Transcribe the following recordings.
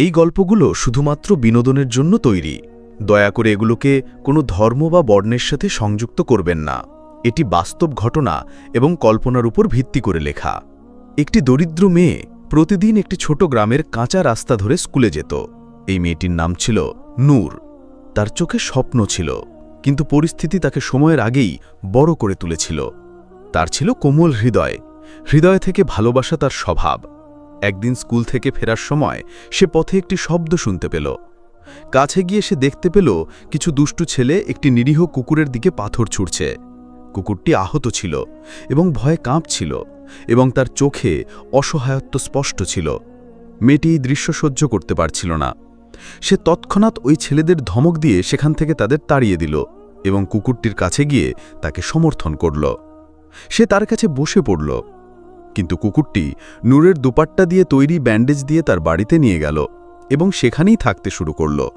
এই গল্পগুলো শুধুমাত্র বিনোদনের জন্য তৈরি। দয়া করে এগুলোকে কোনো ধর্ম বা বর্ণের সাথে সংযুক্ত করবেন না। এটি বাস্তব ঘটনা এবং কল্পনার উপর ভিত্তি করে লেখা। একটি দরিদ্র মেয়ে প্রতিদিন একটি ছোট গ্রামের কাঁচা রাস্তা ধরে স্কুলে যেত। এই মেয়েটির নাম ছিল নূর। তার চোখে স্বপ্ন ছিল, কিন্তু পরিস্থিতি তাকে সময়ের আগেই বড় করে তুলেছিল। তার ছিল কোমল হৃদয়। হৃদয় থেকে ভালোবাসা তার স্বভাব। একদিন স্কুল থেকে ফেরার সময় সে পথে একটি শব্দ শুনতে পেল। কাছে গিয়ে সে দেখতে পেল কিছু দুষ্টু ছেলে একটি নিরীহ কুকুরের দিকে পাথর ছুঁড়ছে। কুকুরটি আহত ছিল এবং ভয়ে কাঁপছিল এবং তার চোখে অসহায়ত্ব স্পষ্ট ছিল। মেয়েটি এই দৃশ্য সহ্য করতে পারছিল না। সে তৎক্ষণাৎ ওই ছেলেদের ধমক দিয়ে সেখান থেকে তাদের তাড়িয়ে দিল এবং কুকুরটির কাছে গিয়ে তাকে সমর্থন করল। সে তার কাছে বসে পড়ল। কিন্তু কুকুরটি নূরের দুপাট্টা দিয়ে তৈরি ব্যান্ডেজ দিয়ে তার বাড়িতে নিয়ে গেল এবং সেখানেই থাকতে শুরু করল।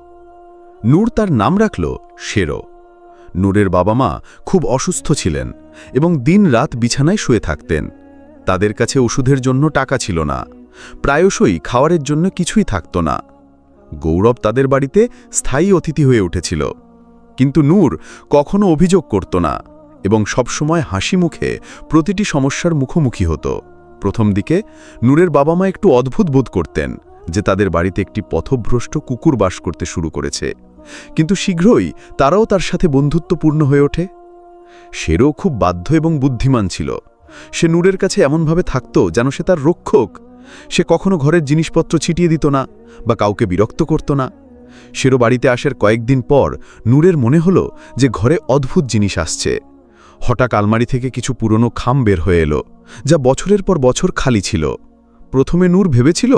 নূর তার নাম রাখল শেরো। নূরের বাবা মা খুব অসুস্থ ছিলেন এবং দিন রাত বিছানায় শুয়ে থাকতেন। তাদের কাছে ওষুধের জন্য টাকা ছিল না। প্রায়শই খাওয়ারের জন্য কিছুই থাকত না। গৌরব তাদের বাড়িতে স্থায়ী অতিথি হয়ে উঠেছিল। কিন্তু নূর কখনো অভিযোগ করত না। এবং সবসময় হাসি মুখে প্রতিটি সমস্যার মুখোমুখি হতো। প্রথম দিকে নূরের বাবা মা একটু অদ্ভুত বোধ করতেন যে তাদের বাড়িতে একটি পথভ্রষ্ট কুকুর বাস করতে শুরু করেছে। কিন্তু শীঘ্রই তারাও তার সাথে বন্ধুত্বপূর্ণ হয়ে ওঠে। সেরও খুব বাধ্য এবং বুদ্ধিমান ছিল। সে নূরের কাছে এমনভাবে থাকত যেন সে তার রক্ষক। সে কখনো ঘরের জিনিসপত্র ছিটিয়ে দিত না বা কাউকে বিরক্ত করত না। সেরো বাড়িতে আসার কয়েকদিন পর নূরের মনে হল যে ঘরে অদ্ভুত জিনিস আসছে। হঠাৎ আলমারি থেকে কিছু পুরনো খাম বের হয়ে এলো, যা বছরের পর বছর খালি ছিল। প্রথমে নূর ভেবেছিল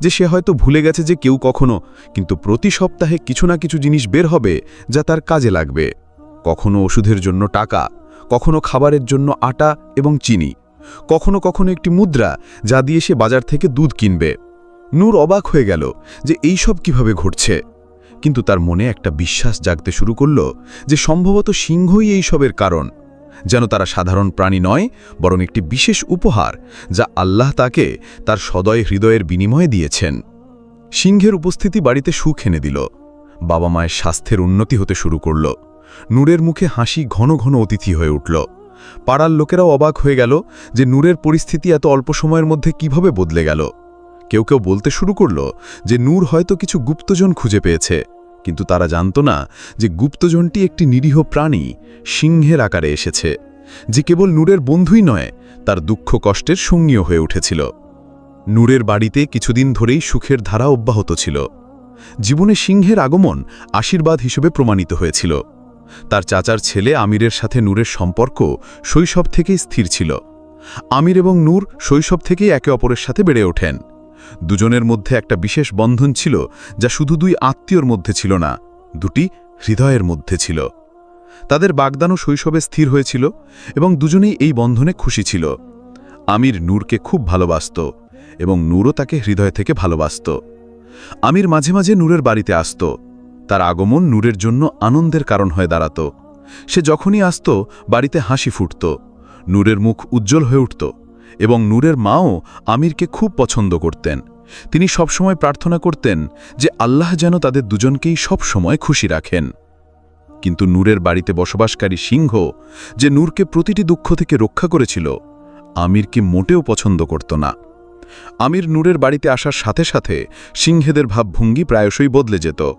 যে সে হয়তো ভুলে গেছে যে কেউ কখনো, কিন্তু প্রতি সপ্তাহে কিছু না কিছু জিনিস বের হবে যা তার কাজে লাগবে। কখনো ওষুধের জন্য টাকা, কখনো খাবারের জন্য আটা এবং চিনি, কখনো কখনো একটি মুদ্রা যা দিয়ে সে বাজার থেকে দুধ কিনবে। নূর অবাক হয়ে গেল যে এই সব কীভাবে ঘটছে। কিন্তু তার মনে একটা বিশ্বাস জাগতে শুরু করল যে সম্ভবত সিংহই এই সবের কারণ। যেন তারা সাধারণ প্রাণী নয়, বরং একটি বিশেষ উপহার, যা আল্লাহ তাকে তার সদয় হৃদয়ের বিনিময়ে দিয়েছেন। সিংহের উপস্থিতি বাড়িতে সুখ এনে দিল। বাবা মায়ের স্বাস্থ্যের উন্নতি হতে শুরু করল। নূরের মুখে হাসি ঘন ঘন অতিথি হয়ে উঠল। পাড়ার লোকেরাও অবাক হয়ে গেল যে নূরের পরিস্থিতি এত অল্প সময়ের মধ্যে কীভাবে বদলে গেল। কেউ কেউ বলতে শুরু করল যে নূর হয়তো কিছু গুপ্তজন খুঁজে পেয়েছে। কিন্তু তারা জানত না যে গুপ্তজনটি একটি নিরীহ প্রাণী সিংহের আকারে এসেছে, যে কেবল নূরের বন্ধুই নয়, তার দুঃখ কষ্টের সঙ্গীও হয়ে উঠেছিল। নূরের বাড়িতে কিছুদিন ধরেই সুখের ধারা অব্যাহত ছিল। জীবনে সিংহের আগমন আশীর্বাদ হিসেবে প্রমাণিত হয়েছিল। তার চাচার ছেলে আমিরের সাথে নূরের সম্পর্ক শৈশব থেকেই স্থির ছিল। আমির এবং নূর শৈশব থেকেই একে অপরের সাথে বেড়ে ওঠেন। দুজনের মধ্যে একটা বিশেষ বন্ধন ছিল যা শুধু দুই আত্মীয়র মধ্যে ছিল না, দুটি হৃদয়ের মধ্যে ছিল। তাদের বাগদানও শৈশবে স্থির হয়েছিল এবং দুজনেই এই বন্ধনে খুশি ছিল। আমির নূরকে খুব ভালোবাসত এবং নূরও তাকে হৃদয় থেকে ভালোবাসত। আমির মাঝে মাঝে নূরের বাড়িতে আসত। তার আগমন নূরের জন্য আনন্দের কারণ হয়ে দাঁড়াত। সে যখনই আসত, বাড়িতে হাসি ফুটত। নূরের মুখ উজ্জ্বল হয়ে উঠত। এবং নূরের মাও আমিরকে খুব পছন্দ করতেন। তিনি সবসময় প্রার্থনা করতেন যে আল্লাহ যেন তাদের দুজনকেই সবসময় খুশি রাখেন। কিন্তু নূরের বাড়িতে বসবাসকারী সিংহ যে নূরকে প্রতিটি দুঃখ থেকে রক্ষা করেছিল, আমিরকে মোটেও পছন্দ করত না। আমির নূরের বাড়িতে আসার সাথে সাথে সিংহেদের ভাবভঙ্গি প্রায়শই বদলে যেত।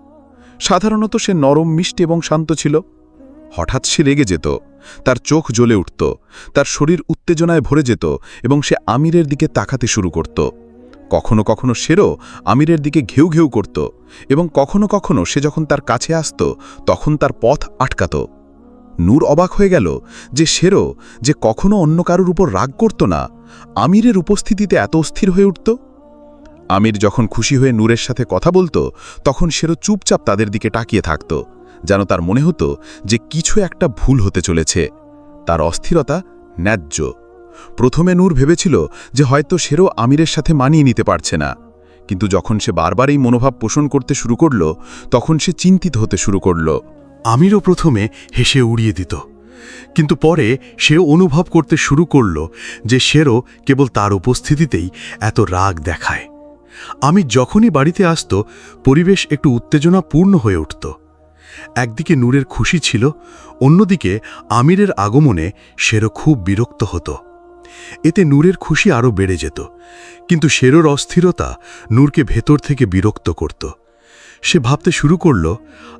সাধারণত সে নরম, মিষ্টি এবং শান্ত ছিল। হঠাৎ সে রেগে যেত। তার চোখ জ্বলে উঠত, তার শরীর উত্তেজনায় ভরে যেত এবং সে আমিরের দিকে তাকাতে শুরু করত। কখনো কখনো সেরও আমিরের দিকে ঘেউ ঘেউ করত এবং কখনো কখনো সে যখন তার কাছে আসত, তখন তার পথ আটকাত। নূর অবাক হয়ে গেল যে সেরও যে কখনো অন্য কারুর উপর রাগ করত না, আমিরের উপস্থিতিতে এত অস্থির হয়ে উঠত। আমির যখন খুশি হয়ে নূরের সাথে কথা বলতো, তখন সেরও চুপচাপ তাদের দিকে তাকিয়ে থাকত। যেন তার মনে হতো যে কিছু একটা ভুল হতে চলেছে। তার অস্থিরতা ন্যায্য। প্রথমে নূর ভেবেছিল যে হয়তো সেরও আমিরের সাথে মানিয়ে নিতে পারছে না। কিন্তু যখন সে বারবার এই মনোভাব পোষণ করতে শুরু করল, তখন সে চিন্তিত হতে শুরু করল। আমিরও প্রথমে হেসে উড়িয়ে দিত। কিন্তু পরে সেও অনুভব করতে শুরু করল যে সেরও কেবল তার উপস্থিতিতেই এত রাগ দেখায়। আমি যখনই বাড়িতে আসত, পরিবেশ একটু উত্তেজনাপূর্ণ হয়ে উঠত। একদিকে নূরের খুশি ছিল, অন্যদিকে আমিরের আগমনে শেরো খুব বিরক্ত হতো। এতে নূরের খুশি আরও বেড়ে যেত, কিন্তু শেরোর অস্থিরতা নূরকে ভেতর থেকে বিরক্ত করত। সে ভাবতে শুরু করল,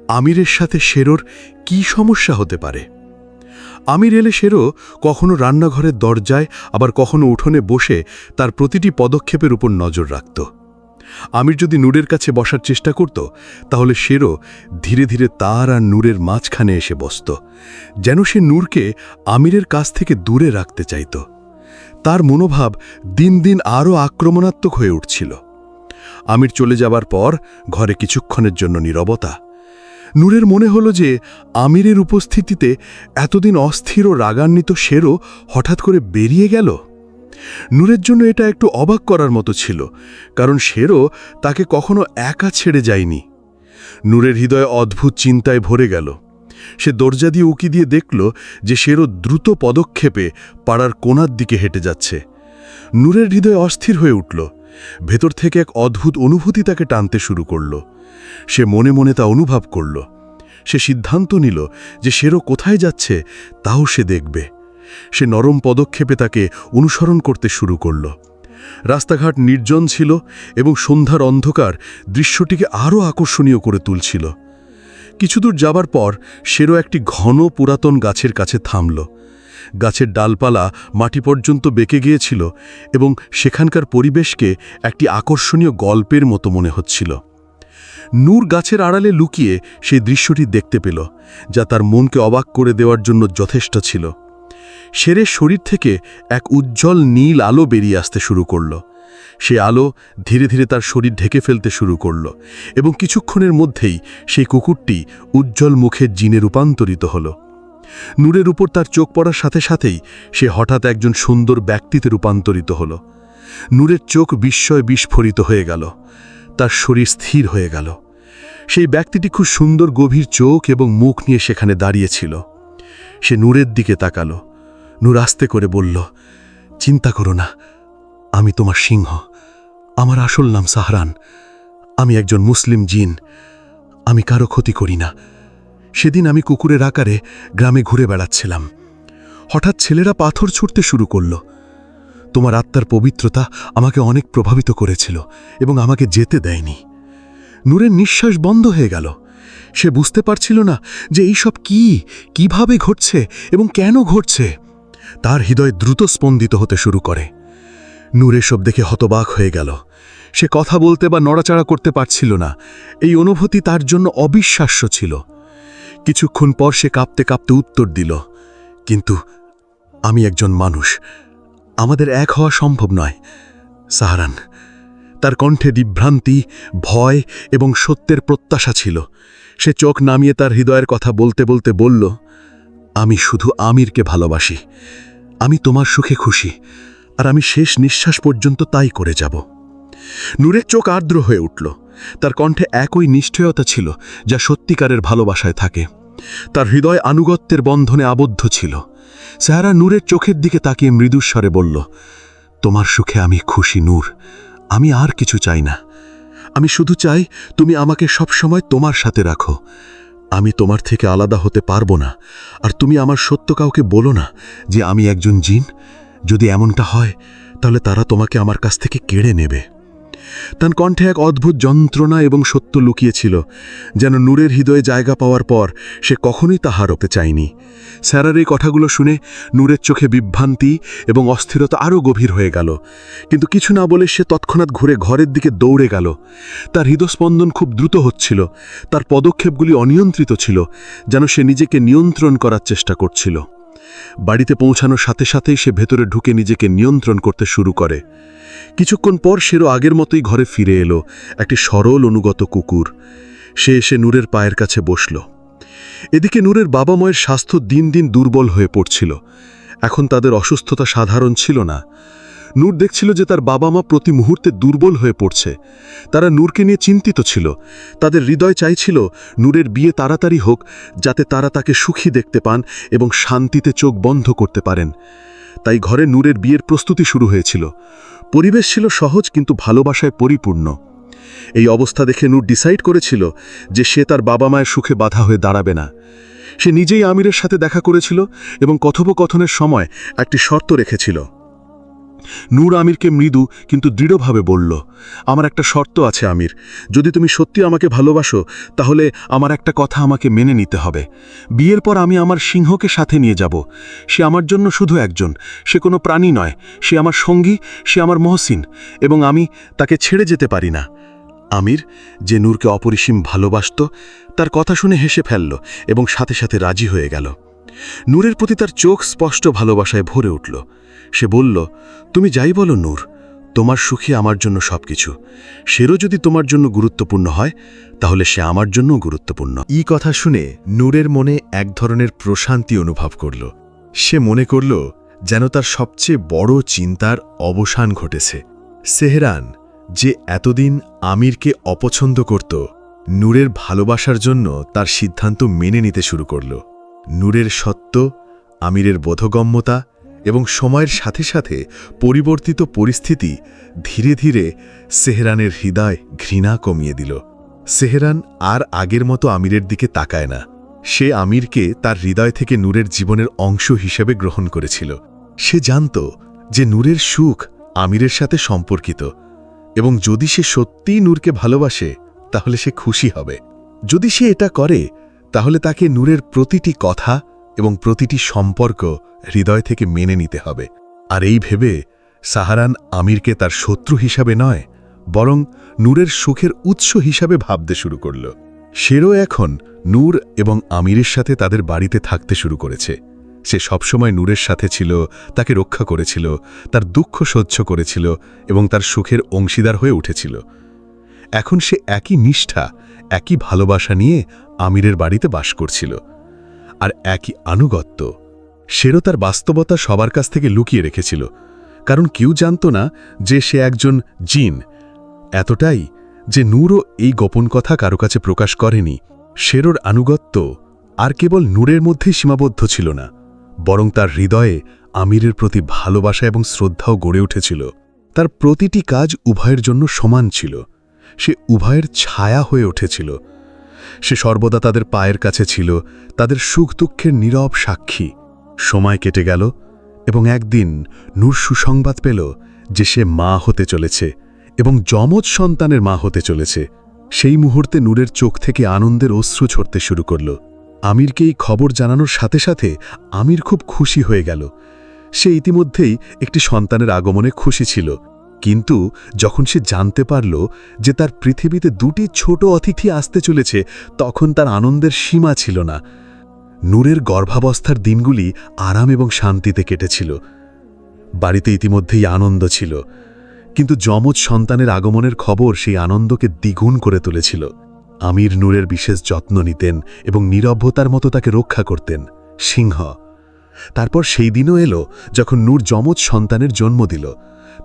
আমিরের সাথে শেরোর কি সমস্যা হতে পারে? আমির এলে শেরো কখনো রান্নাঘরের দরজায়, আবার কখনো উঠোনে বসে তার প্রতিটি পদক্ষেপের উপর নজর রাখত। আমির যদি নূরের কাছে বসার চেষ্টা করত, তাহলে শেরো ধীরে ধীরে তার আর নূরের মাঝখানে এসে বসত, যেন সে নূরকে আমিরের কাছ থেকে দূরে রাখতে চাইত। তার মনোভাব দিন দিন আরও আক্রমণাত্মক হয়ে উঠছিল। আমির চলে যাবার পর ঘরে কিছুক্ষণের জন্য নীরবতা। নূরের মনে হলো যে আমিরের উপস্থিতিতে এতদিন অস্থির ও রাগান্বিত শেরও হঠাৎ করে বেরিয়ে গেল। নূরের জন্য এটা একটু অবাক করার মতো ছিল, কারণ শেরও তাকে কখনো একা ছেড়ে যায়নি। নূরের হৃদয়ে অদ্ভুত চিন্তায় ভরে গেল। সে দরজা দিয়ে উকি দিয়ে দেখল যে শেরও দ্রুত পদক্ষেপে পাড়ার কোনার দিকে হেঁটে যাচ্ছে। নূরের হৃদয় অস্থির হয়ে উঠল। ভেতর থেকে এক অদ্ভুত অনুভূতি তাকে টানতে শুরু করল। সে মনে মনে তা অনুভব করল। সে সিদ্ধান্ত নিল যে শেরো কোথায় যাচ্ছে, তাও সে দেখবে। সে নরম পদক্ষেপে তাকে অনুসরণ করতে শুরু করল। রাস্তাঘাট নির্জন ছিল এবং সন্ধ্যার অন্ধকার দৃশ্যটিকে আরও আকর্ষণীয় করে তুলছিল। কিছুদূর যাবার পর শেরো একটি ঘন পুরাতন গাছের কাছে থামল। গাছের ডালপালা মাটি পর্যন্ত বেঁকে গিয়েছিল এবং সেখানকার পরিবেশকে একটি আকর্ষণীয় গল্পের মতো মনে হচ্ছিল। নূর গাছের আড়ালে লুকিয়ে সেই দৃশ্যটি দেখতে পেল, যা তার মনকে অবাক করে দেওয়ার জন্য যথেষ্ট ছিল। শেরের শরীর থেকে এক উজ্জ্বল নীল আলো বেরিয়ে আসতে শুরু করল। সে আলো ধীরে ধীরে তার শরীর ঢেকে ফেলতে শুরু করল এবং কিছুক্ষণের মধ্যেই সেই কুকুরটি উজ্জ্বল মুখের জিনে রূপান্তরিত হল। নূরের উপর তার চোখ পড়ার সাথে সাথেই সে হঠাৎ একজন সুন্দর ব্যক্তিতে রূপান্তরিত হল। নূরের চোখ বিস্ময় বিস্ফোরিত হয়ে গেল। তার শরীর স্থির হয়ে গেল। সেই ব্যক্তিটি খুব সুন্দর গভীর চোখ এবং মুখ নিয়ে সেখানে দাঁড়িয়েছিল সে নূরের দিকে তাকালো। নূর আস্তে করে বলল, চিন্তা করো না, আমি তোমার সিংহ। আমার আসল নাম সাহরান। আমি একজন মুসলিম জিন। আমি কারও ক্ষতি করি না। সেদিন আমি কুকুরের আকারে গ্রামে ঘুরে বেড়াচ্ছিলাম। হঠাৎ ছেলেরা পাথর ছুটতে শুরু করল। তোমার আত্মার পবিত্রতা আমাকে অনেক প্রভাবিত করেছিল এবং আমাকে যেতে দেয়নি। নূরের নিঃশ্বাস বন্ধ হয়ে গেল। সে বুঝতে পারছিল না যে এইসব কি, কীভাবে ঘটছে এবং কেন ঘটছে। তার হৃদয় দ্রুত স্পন্দিত হতে শুরু করে। নূর এসব দেখে হতবাক হয়ে গেল। সে কথা বলতে বা নড়াচড়া করতে পারছিল না। এই অনুভূতি তার জন্য অবিশ্বাস্য ছিল। কিছুক্ষণ পর সে কাঁপতে কাঁপতে উত্তর দিল, কিন্তু আমি একজন মানুষ। আমাদের এক হওয়া সম্ভব নয়। সাহারান, তার কণ্ঠে বিভ্রান্তি, ভয় এবং সত্যের প্রত্যাশা ছিল। সে চোখ নামিয়ে তার হৃদয়ের কথা বলতে বলতে বলল আমি শুধু আমিরকে ভালোবাসি। আমি তোমার সুখে খুশি। আর আমি শেষ নিঃশ্বাস পর্যন্ত তাই করে যাব। নূরের চোখ আর্দ্র হয়ে উঠল। তার কণ্ঠে একই নিশ্চয়তা ছিল, যা সত্যিকারের ভালোবাসায় থাকে। তার হৃদয় আনুগত্যের বন্ধনে আবদ্ধ ছিল। সাহারা নূরের চোখের দিকে তাকিয়ে মৃদুস্বরে বলল, তোমার সুখে আমি খুশি, নূর। আমি আর কিছু চাই না। আমি শুধু চাই তুমি আমাকে সবসময় তোমার সাথে রাখো। আমি তোমার থেকে আলাদা হতে পারব না, আর তুমি আমার সত্য কাউকে বলো না যে আমি একজন জিন। যদি এমনটা হয়, তাহলে তারা তোমাকে আমার কাছ থেকে কেড়ে নেবে। তার কণ্ঠে এক অদ্ভুত যন্ত্রণা এবং সত্য লুকিয়েছিল, যেন নূরের হৃদয়ে জায়গা পাওয়ার পর সে কখনোই তা হারতে চায়নি। স্যারার এই কথাগুলো শুনে নূরের চোখে বিভ্রান্তি এবং অস্থিরতা আরও গভীর হয়ে গেল। কিন্তু কিছু না বলে সে তৎক্ষণাৎ ঘুরে ঘরের দিকে দৌড়ে গেল। তার হৃদস্পন্দন খুব দ্রুত হচ্ছিল, তার পদক্ষেপগুলি অনিয়ন্ত্রিত ছিল, যেন সে নিজেকে নিয়ন্ত্রণ করার চেষ্টা করছিল। বাড়িতে পৌঁছানোর সাথে সাথেই সে ভেতরে ঢুকে নিজেকে নিয়ন্ত্রণ করতে শুরু করে। কিছুক্ষণ পর সেরও আগের মতোই ঘরে ফিরে এলো একটি সরল অনুগত কুকুর। সে এসে নূরের পায়ের কাছে বসল। এদিকে নূরের বাবা মায়ের স্বাস্থ্য দিন দিন দুর্বল হয়ে পড়ছিল। এখন তাদের অসুস্থতা সাধারণ ছিল না। নূর দেখছিল যে তার বাবা মা প্রতি মুহূর্তে দুর্বল হয়ে পড়ছে। তারা নূরকে নিয়ে চিন্তিত ছিল। তাদের হৃদয় চাইছিল নূরের বিয়ে তাড়াতাড়ি হোক, যাতে তারা তাকে সুখী দেখতে পান এবং শান্তিতে চোখ বন্ধ করতে পারেন। তাই ঘরে নূরের বিয়ের প্রস্তুতি শুরু হয়েছিল। পরিবেশ ছিল সহজ কিন্তু ভালোবাসায় পরিপূর্ণ। এই অবস্থা দেখে নূর ডিসাইড করেছিল যে সে তার বাবা মায়ের সুখে বাধা হয়ে দাঁড়াবে না। সে নিজেই আমিরের সাথে দেখা করেছিল এবং কথোপকথনের সময় একটি শর্ত রেখেছিল। নূর আমিরকে মৃদু কিন্তু দৃঢ়ভাবে বলল, আমার একটা শর্ত আছে আমির। যদি তুমি সত্যি আমাকে ভালোবাসো, তাহলে আমার একটা কথা আমাকে মেনে নিতে হবে। বিয়ের পর আমি আমার সিংহকে সাথে নিয়ে যাব। সে আমার জন্য শুধু একজন। সে কোনো প্রাণী নয়। সে আমার সঙ্গী, সে আমার মহসিন, এবং আমি তাকে ছেড়ে যেতে পারি না। আমির, যে নূরকে অপরিসীম ভালোবাসত, তার কথা শুনে হেসে ফেলল এবং সাথে সাথে রাজি হয়ে গেল। নূরের প্রতি তার চোখ স্পষ্ট ভালোবাসায় ভরে উঠল। সে বলল, তুমি যাই বলো, নূর, তোমার সুখী আমার জন্য সবকিছু। সেরও যদি তোমার জন্য গুরুত্বপূর্ণ হয়, তাহলে সে আমার জন্য গুরুত্বপূর্ণ। এই কথা শুনে নূরের মনে এক ধরনের প্রশান্তি অনুভব করল। সে মনে করল যেন তার সবচেয়ে বড় চিন্তার অবসান ঘটেছে। সেহরান, যে এতদিন আমিরকে অপছন্দ করত, নূরের ভালোবাসার জন্য তার সিদ্ধান্ত মেনে নিতে শুরু করল। নূরের সত্য, আমিরের বোধগম্যতা এবং সময়ের সাথে সাথে পরিবর্তিত পরিস্থিতি ধীরে ধীরে সেহরানের হৃদয় ঘৃণা কমিয়ে দিল। সেহরান আর আগের মতো আমিরের দিকে তাকায় না। সে আমিরকে তার হৃদয় থেকে নূরের জীবনের অংশ হিসেবে গ্রহণ করেছিল। সে জানত যে নূরের সুখ আমিরের সাথে সম্পর্কিত এবং যদি সে সত্যিই নূরকে ভালোবাসে, তাহলে সে খুশি হবে। যদি সে এটা করে, তাহলে তাকে নূরের প্রতিটি কথা এবং প্রতিটি সম্পর্ক হৃদয় থেকে মেনে নিতে হবে। আর এই ভেবে সাহারান আমিরকে তার শত্রু হিসাবে নয়, বরং নূরের সুখের উৎস হিসাবে ভাবতে শুরু করল। সেরও এখন নূর এবং আমিরের সাথে তাদের বাড়িতে থাকতে শুরু করেছে। সে সবসময় নূরের সাথে ছিল, তাকে রক্ষা করেছিল, তার দুঃখ সহ্য করেছিল এবং তার সুখের অংশীদার হয়ে উঠেছিল। এখন সে একই নিষ্ঠা, একই ভালোবাসা নিয়ে আমিরের বাড়িতে বাস করছিল। আর একই আনুগত্য। সেরও তার বাস্তবতা সবার কাছ থেকে লুকিয়ে রেখেছিল। কারণ কেউ জানত না যে সে একজন জিন। এতটাই যে নূরও এই গোপন কথা কারও কাছে প্রকাশ করেনি। শেরোর আনুগত্য আর কেবল নূরের মধ্যেই সীমাবদ্ধ ছিল না, বরং তার হৃদয়ে আমিরের প্রতি ভালোবাসা এবং শ্রদ্ধাও গড়ে উঠেছিল। তার প্রতিটি কাজ উভয়ের জন্য সমান ছিল। সে উভয়ের ছায়া হয়ে উঠেছিল। সে সর্বদা তাদের পায়ের কাছে ছিল, তাদের সুখ দুঃখের নীরব সাক্ষী। সময় কেটে গেল এবং একদিন নূর সুসংবাদ পেল যে সে মা হতে চলেছে এবং যমজ সন্তানের মা হতে চলেছে। সেই মুহূর্তে নূরের চোখ থেকে আনন্দের অশ্রু ছড়তে শুরু করল। আমিরকে এই খবর জানানোর সাথে সাথে আমির খুব খুশি হয়ে গেল। সে ইতিমধ্যেই একটি সন্তানের আগমনে খুশি ছিল। কিন্তু যখন সে জানতে পারল যে তার পৃথিবীতে দুটি ছোট অতিথি আসতে চলেছে, তখন তার আনন্দের সীমা ছিল না। নূরের গর্ভাবস্থার দিনগুলি আরাম এবং শান্তিতে কেটেছিল। বাড়িতে ইতিমধ্যেই আনন্দ ছিল, কিন্তু যমজ সন্তানের আগমনের খবর সেই আনন্দকে দ্বিগুণ করে তুলেছিল। আমির নূরের বিশেষ যত্ন নিতেন এবং নিরভ্যতার মতো তাকে রক্ষা করতেন। সিংহ। তারপর সেই দিনও এলো যখন নূর যমজ সন্তানের জন্ম দিল।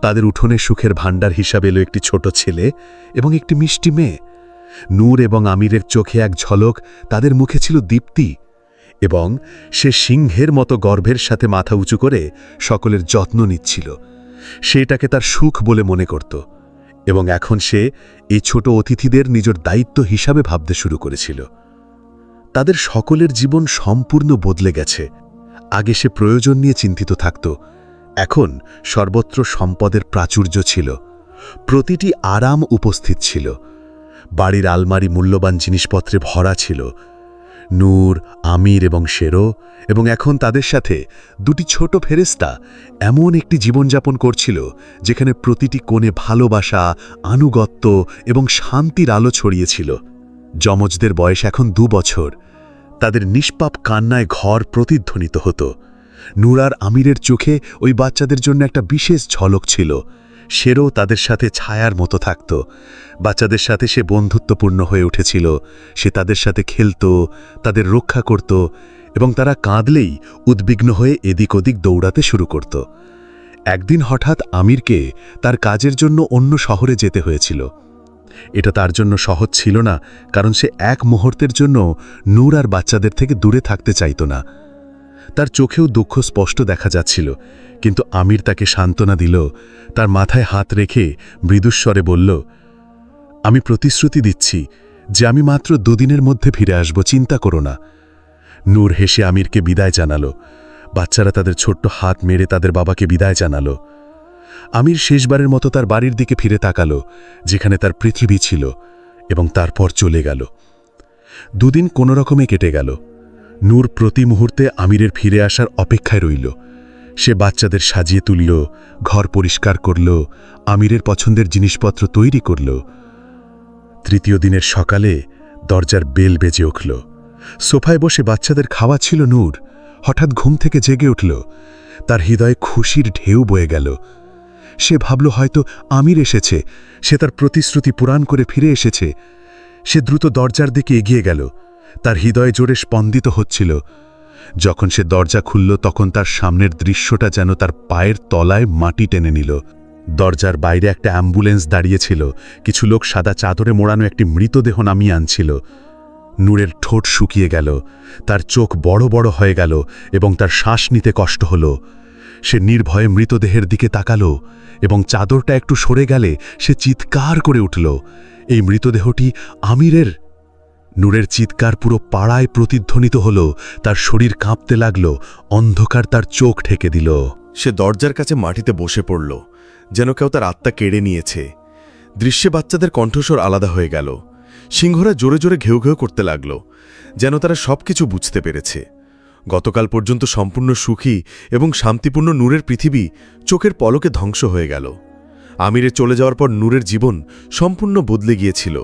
তাদের উঠোনে সুখের ভাণ্ডার হিসাবে এলো একটি ছোট ছেলে এবং একটি মিষ্টি মেয়ে। নূর এবং আমিরের চোখে এক ঝলক, তাদের মুখে ছিল দীপ্তি এবং সে সিংহের মতো গর্ভের সাথে মাথা উঁচু করে সকলের যত্ন নিচ্ছিল। সেটাকে তার সুখ বলে মনে করত এবং এখন সে এই ছোট অতিথিদের নিজের দায়িত্ব হিসাবে ভাবতে শুরু করেছিল। তাদের সকলের জীবন সম্পূর্ণ বদলে গেছে। আগে সে প্রয়োজন নিয়ে চিন্তিত থাকত এখন সর্বত্র সম্পদের প্রাচুর্য ছিল। প্রতিটি আরাম উপস্থিত ছিল। বাড়ির আলমারি মূল্যবান জিনিসপত্রে ভরা ছিল। নূর, আমির এবং শেরো এবং এখন তাদের সাথে দুটি ছোট ফেরেস্তা এমন একটি জীবনযাপন করছিল যেখানে প্রতিটি কোণে ভালোবাসা, আনুগত্য এবং শান্তির আলো ছড়িয়েছিল। যমজদের বয়স এখন দু বছর। তাদের নিষ্পাপ কান্নায় ঘর প্রতিধ্বনিত হতো। নূরার আমিরের চোখে ওই বাচ্চাদের জন্য একটা বিশেষ ঝলক ছিল। সেরও তাদের সাথে ছায়ার মতো থাকত। বাচ্চাদের সাথে সে বন্ধুত্বপূর্ণ হয়ে উঠেছিল। সে তাদের সাথে খেলত, তাদের রক্ষা করত এবং তারা কাঁদলেই উদ্বিগ্ন হয়ে এদিক ওদিক দৌড়াতে শুরু করত। একদিন হঠাৎ আমিরকে তার কাজের জন্য অন্য শহরে যেতে হয়েছিল। এটা তার জন্য সহজ ছিল না, কারণ সে এক মুহূর্তের জন্য নূর আর বাচ্চাদের থেকে দূরে থাকতে চাইত না। তার চোখেও দুঃখ স্পষ্ট দেখা যাচ্ছিল, কিন্তু আমির তাকে সান্ত্বনা দিল, তার মাথায় হাত রেখে মৃদুস্বরে বলল, আমি প্রতিশ্রুতি দিচ্ছি যে আমি মাত্র দুদিনের মধ্যে ফিরে আসব, চিন্তা করো না। নূর হেসে আমিরকে বিদায় জানালো, বাচ্চারা তাদের ছোট্ট হাত মেরে তাদের বাবাকে বিদায় জানালো। আমির শেষবারের মতো তার বাড়ির দিকে ফিরে তাকালো, যেখানে তার পৃথিবী ছিল, এবং তারপর চলে গেল। দুদিন কোনো রকমে কেটে গেল। নূর প্রতি মুহূর্তে আমিরের ফিরে আসার অপেক্ষায় রইল। সে বাচ্চাদের সাজিয়ে তুলল, ঘর পরিষ্কার করল, আমিরের পছন্দের জিনিসপত্র তৈরি করল। তৃতীয় দিনের সকালে দরজার বেল বেজে উঠল। সোফায় বসে বাচ্চাদের খাওয়া ছিল নূর। হঠাৎ ঘুম থেকে জেগে উঠল। তার হৃদয়ে খুশির ঢেউ বয়ে গেল। সে ভাবল, হয়তো আমির এসেছে। সে তার প্রতিশ্রুতি পুরাণ করে ফিরে এসেছে। সে দ্রুত দরজার দিকে এগিয়ে গেল। তার হৃদয়ে জোরে স্পন্দিত হচ্ছিল। যখন সে দরজা খুলল, তখন তার সামনের দৃশ্যটা যেন তার পায়ের তলায় মাটি টেনে নিল। দরজার বাইরে একটা অ্যাম্বুলেন্স দাঁড়িয়েছিল। কিছু লোক সাদা চাদরে মোড়ানো একটি মৃতদেহ নামিয়ে আনছিল। নূরের ঠোঁট শুকিয়ে গেল। তার চোখ বড় বড় হয়ে গেল এবং তার শ্বাস নিতে কষ্ট হল। সে নির্ভয়ে মৃতদেহের দিকে তাকালো এবং চাদরটা একটু সরে গেলে সে চিৎকার করে উঠল। এই মৃতদেহটি আমিরের নূরের চিৎকার পুরো পাড়ায় প্রতিধ্বনিত হল, তার শরীর কাঁপতে লাগল, অন্ধকার তার চোখ ঠেকে দিল। সে দরজার কাছে মাটিতে বসে পড়ল, যেন কেউ তার আত্মা কেড়ে নিয়েছে। দৃশ্যে বাচ্চাদের কণ্ঠস্বর আলাদা হয়ে গেল। সিংহরা জোরে জোরে ঘেউ ঘেউ করতে লাগল, যেন তারা সবকিছু বুঝতে পেরেছে। গতকাল পর্যন্ত সম্পূর্ণ সুখী এবং শান্তিপূর্ণ নূরের পৃথিবী চোখের পলকে ধ্বংস হয়ে গেল। আমিরে চলে যাওয়ার পর নূরের জীবন সম্পূর্ণ বদলে গিয়েছিল।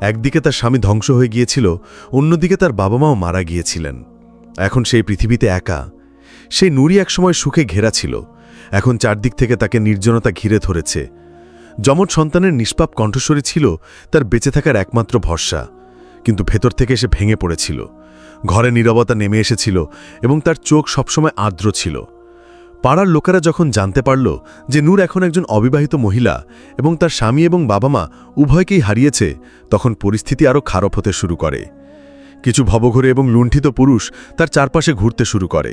একদিকে তার স্বামী ধ্বংস হয়ে গিয়েছিল, অন্যদিকে তার বাবা মাও মারা গিয়েছিলেন। এখন সেই পৃথিবীতে একা। সেই নুরি একসময় সুখে ঘেরা ছিল। এখন চারদিক থেকে তাকে নির্জনতা ঘিরে ধরেছে। যমজ সন্তানের নিষ্পাপ কণ্ঠস্বরী ছিল তার বেঁচে থাকার একমাত্র ভরসা। কিন্তু ভেতর থেকে সে ভেঙে পড়েছিল। ঘরে নীরবতা নেমে এসেছিল এবং তার চোখ সবসময় আর্দ্র ছিল। পাড়ার লোকেরা যখন জানতে পারল যে নূর এখন একজন অবিবাহিত মহিলা এবং তার স্বামী এবং বাবা মা উভয়কেই হারিয়েছে, তখন পরিস্থিতি আরও খারাপ হতে শুরু করে। কিছু ভবঘরে এবং লুণ্ঠিত পুরুষ তার চারপাশে ঘুরতে শুরু করে।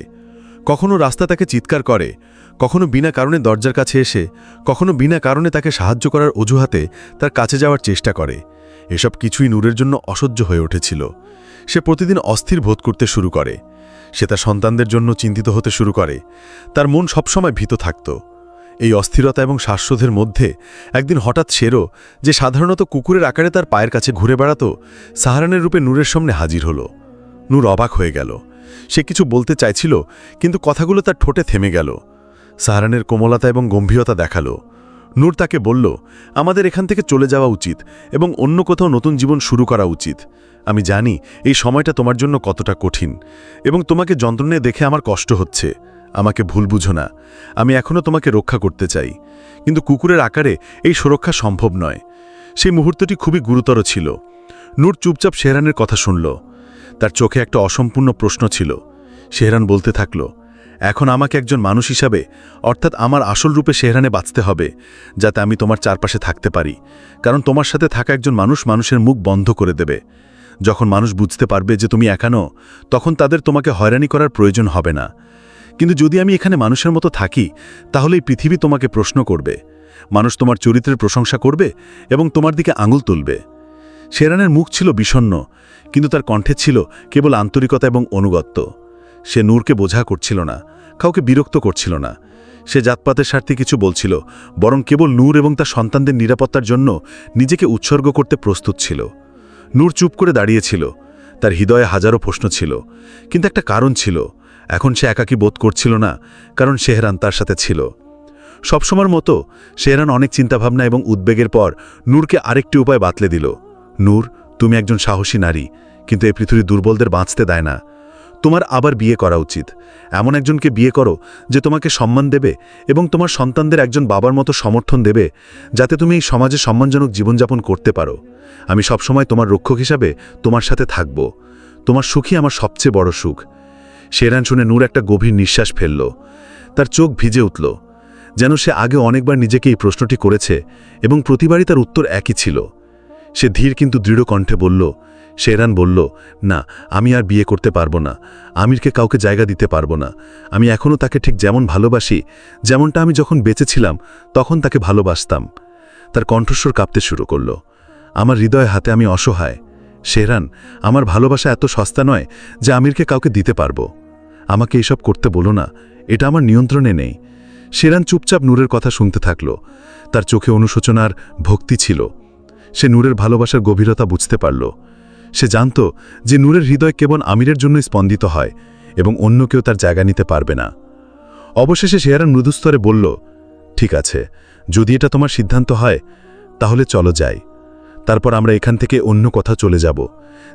কখনো রাস্তা তাকে চিৎকার করে, কখনো বিনা কারণে দরজার কাছে এসে, কখনো বিনা কারণে তাকে সাহায্য করার অজুহাতে তার কাছে যাওয়ার চেষ্টা করে। এসব কিছুই নূরের জন্য অসহ্য হয়ে উঠেছিল। সে প্রতিদিন অস্থির বোধ করতে শুরু করে। সে তার সন্তানদের জন্য চিন্তিত হতে শুরু করে। তার মন সবসময় ভীত থাকত। এই অস্থিরতা এবং শ্বাসরোধের মধ্যে একদিন হঠাৎ সেরো, যে সাধারণত কুকুরের আকারে তার পায়ের কাছে ঘুরে বেড়াত, সাহারানের রূপে নূরের সামনে হাজির হলো। নূর অবাক হয়ে গেল। সে কিছু বলতে চাইছিল, কিন্তু কথাগুলো তার ঠোঁটে থেমে গেল। সাহারানের কোমলতা এবং গম্ভীরতা দেখাল। নূর তাকে বলল, আমাদের এখান থেকে চলে যাওয়া উচিত এবং অন্য কোথাও নতুন জীবন শুরু করা উচিত। আমি জানি এই সময়টা তোমার জন্য কতটা কঠিন এবং তোমাকে যন্ত্রণে দেখে আমার কষ্ট হচ্ছে। আমাকে ভুল বুঝো না। আমি এখনও তোমাকে রক্ষা করতে চাই। কিন্তু কুকুরের আকারে এই সুরক্ষা সম্ভব নয়। সেই মুহূর্তটি খুবই গুরুতর ছিল। নূর চুপচাপ শেহরানের কথা শুনল। তার চোখে একটা অসম্পূর্ণ প্রশ্ন ছিল। শেহরান বলতে থাকল, এখন আমাকে একজন মানুষ হিসাবে, অর্থাৎ আমার আসল রূপে শেহরানে বাঁচতে হবে, যাতে আমি তোমার চারপাশে থাকতে পারি। কারণ তোমার সাথে থাকা একজন মানুষ মানুষের মুখ বন্ধ করে দেবে। যখন মানুষ বুঝতে পারবে যে তুমি একানো তখন তাদের তোমাকে হয়রানি করার প্রয়োজন হবে না। কিন্তু যদি আমি এখানে মানুষের মতো থাকি, তাহলে এই পৃথিবী তোমাকে প্রশ্ন করবে। মানুষ তোমার চরিত্রের প্রশংসা করবে এবং তোমার দিকে আঙুল তুলবে। শেরানের মুখ ছিল বিষণ্ণ, কিন্তু তার কণ্ঠে ছিল কেবল আন্তরিকতা এবং অনুগত্য। সে নূরকে বোঝা করছিল না, কাউকে বিরক্ত করছিল না। সে জাতপাতের স্বার্থে কিছু বলছিল, বরং কেবল নূর এবং তার সন্তানদের নিরাপত্তার জন্য নিজেকে উৎসর্গ করতে প্রস্তুত ছিল। নূর চুপ করে দাঁড়িয়েছিল। তার হৃদয়ে হাজারো প্রশ্ন ছিল। কিন্তু একটা কারণ ছিল। এখন সে একাকি বোধ করছিল না, কারণ শেহরান তার সাথে ছিল। সবসময়ের মতো শেহরান অনেক চিন্তাভাবনা এবং উদ্বেগের পর নূরকে আরেকটি উপায় বাতলে দিল। নূর, তুমি একজন সাহসী নারী, কিন্তু এই পৃথিবীর দুর্বলদের বাঁচতে দেয় না। তোমার আবার বিয়ে করা উচিত। এমন একজনকে বিয়ে করো যে তোমাকে সম্মান দেবে এবং তোমার সন্তানদের একজন বাবার মতো সমর্থন দেবে যাতে তুমি এই সমাজে সম্মানজনক জীবনযাপন করতে পারো। আমি সবসময় তোমার রক্ষক হিসাবে তোমার সাথে থাকব। তোমার সুখই আমার সবচেয়ে বড় সুখ। সেরান শুনে নূর একটা গভীর নিঃশ্বাস ফেলল। তার চোখ ভিজে উঠল। যেন সে আগে অনেকবার নিজেকে এই প্রশ্নটি করেছে এবং প্রতিবারই তার উত্তর একই ছিল। সে ধীর কিন্তু দৃঢ় কণ্ঠে বলল শেরান বলল, না, আমি আর বিয়ে করতে পারব না। আমিরকে কাউকে জায়গা দিতে পারব না। আমি এখনও তাকে ঠিক যেমন ভালোবাসি, যেমনটা আমি যখন বেঁচেছিলাম, তখন তাকে ভালোবাসতাম। তার কণ্ঠস্বর কাঁপতে শুরু করল। আমার হৃদয় হাতে আমি অসহায়। শেরান, আমার ভালোবাসা এত সস্তা নয় যে আমিরকে কাউকে দিতে পারব। আমাকে এসব করতে বলো না, এটা আমার নিয়ন্ত্রণে নেই। শেরান চুপচাপ নূরের কথা শুনতে থাকল। তার চোখে অনুশোচনার ভক্তি ছিল। সে নূরের ভালোবাসার গভীরতা বুঝতে পারল। সে জানত যে নূরের হৃদয় কেবল আমিরের জন্যই স্পন্দিত হয় এবং অন্য কেউ তার জায়গা নিতে পারবে না। অবশেষে শেয়ারান মৃদুস্তরে বলল, ঠিক আছে, যদি এটা তোমার সিদ্ধান্ত হয়, তাহলে চলো যাই। তারপর আমরা এখান থেকে অন্য কথা চলে যাব।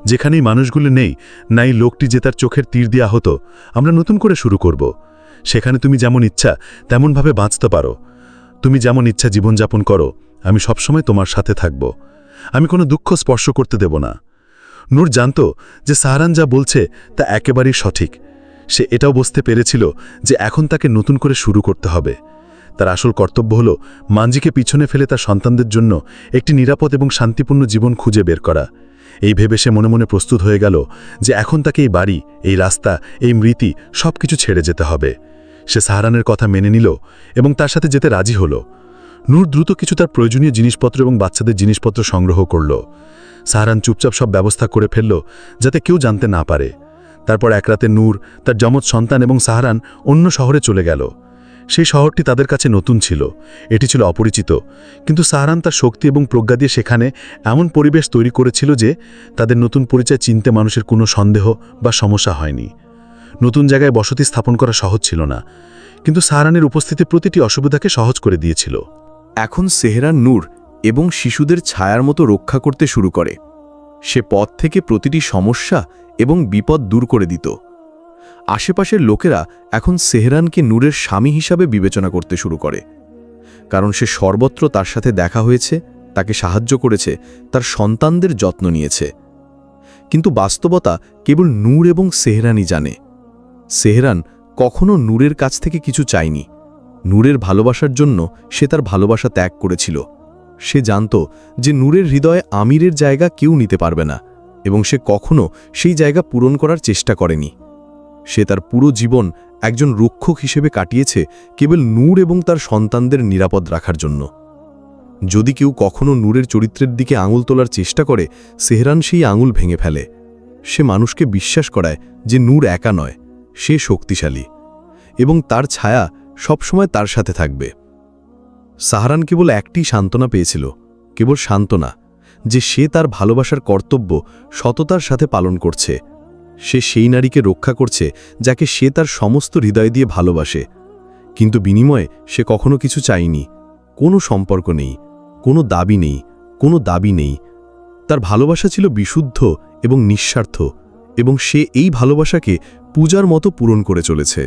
যেখানেই মানুষগুলো নেই নাই লোকটি যে তার চোখের তীর দেওয়া হতো আমরা নতুন করে শুরু করব। সেখানে তুমি যেমন ইচ্ছা, তেমনভাবে বাঁচতে পারো। তুমি যেমন ইচ্ছা জীবনযাপন করো, আমি সবসময় তোমার সাথে থাকব। আমি কোনো দুঃখ স্পর্শ করতে দেব না। নূর জানত যে সাহারান যা বলছে তা একেবারেই সঠিক। সে এটাও বুঝতে পেরেছিল যে এখন তাকে নতুন করে শুরু করতে হবে। তার আসল কর্তব্য হল মাঞ্জিকে পিছনে ফেলে তার সন্তানদের জন্য একটি নিরাপদ এবং শান্তিপূর্ণ জীবন খুঁজে বের করা। এই ভেবে সে মনে মনে প্রস্তুত হয়ে গেল যে এখন তাকে এই বাড়ি, এই রাস্তা, এই মৃতি সব কিছু ছেড়ে যেতে হবে। সে সাহারানের কথা মেনে নিল এবং তার সাথে যেতে রাজি হল। নূর দ্রুত কিছু তার প্রয়োজনীয় জিনিসপত্র এবং বাচ্চাদের জিনিসপত্র সংগ্রহ করল। সাহারান চুপচাপ সব ব্যবস্থা করে ফেলল যাতে কেউ জানতে না পারে। তারপর এক রাতে নূর, তার যমজ সন্তান এবং সাহারান অন্য শহরে চলে গেল। সেই শহরটি তাদের কাছে নতুন ছিল। এটি ছিল অপরিচিত। কিন্তু সাহারান তার শক্তি এবং প্রজ্ঞা দিয়ে সেখানে এমন পরিবেশ তৈরি করেছিল যে তাদের নতুন পরিচয় চিনতে মানুষের কোনো সন্দেহ বা সমস্যা হয়নি। নতুন জায়গায় বসতি স্থাপন করা সহজ ছিল না। কিন্তু সাহারানের উপস্থিতি প্রতিটি অসুবিধাকে সহজ করে দিয়েছিল। এখন সেহরান নূর এবং শিশুদের ছায়ার মতো রক্ষা করতে শুরু করে। সে পথ থেকে প্রতিটি সমস্যা এবং বিপদ দূর করে দিত। আশেপাশের লোকেরা এখন সেহরানকে নূরের স্বামী হিসাবে বিবেচনা করতে শুরু করে। কারণ সে সর্বত্র তার সাথে দেখা হয়েছে, তাকে সাহায্য করেছে, তার সন্তানদের যত্ন নিয়েছে। কিন্তু বাস্তবতা কেবল নূর এবং সেহরানই জানে। সেহরান কখনো নূরের কাছ থেকে কিছু চায়নি। নূরের ভালোবাসার জন্য সে তার ভালোবাসা ত্যাগ করেছিল। সে জানত যে নূরের হৃদয়ে আমিরের জায়গা কেউ নিতে পারবে না এবং সে কখনো সেই জায়গা পূরণ করার চেষ্টা করেনি। সে তার পুরো জীবন একজন রক্ষক হিসেবে কাটিয়েছে কেবল নূর এবং তার সন্তানদের নিরাপদ রাখার জন্য। যদি কেউ কখনো নূরের চরিত্রের দিকে আঙুল তোলার চেষ্টা করে, সেহরান সেই আঙুল ভেঙে ফেলে। সে মানুষকে বিশ্বাস করায় যে নূর একা নয়, সে শক্তিশালী। এবং তার ছায়া সবসময় তার সাথে থাকবে। সাহারান কেবল একটি সান্ত্বনা পেয়েছিল, কেবল সান্ত্বনা, যে সে তার ভালোবাসার কর্তব্য সততার সাথে পালন করছে। সে সেই নারীকে রক্ষা করছে, যাকে সে তার সমস্ত হৃদয় দিয়ে ভালোবাসে। কিন্তু বিনিময়ে সে কখনো কিছু চায়নি। কোনো সম্পর্ক নেই, কোনো দাবি নেই, কোনো দাবি নেই। তার ভালোবাসা ছিল বিশুদ্ধ এবং নিঃস্বার্থ, এবং সে এই ভালোবাসাকে পূজার মতো পূরণ করে চলেছে।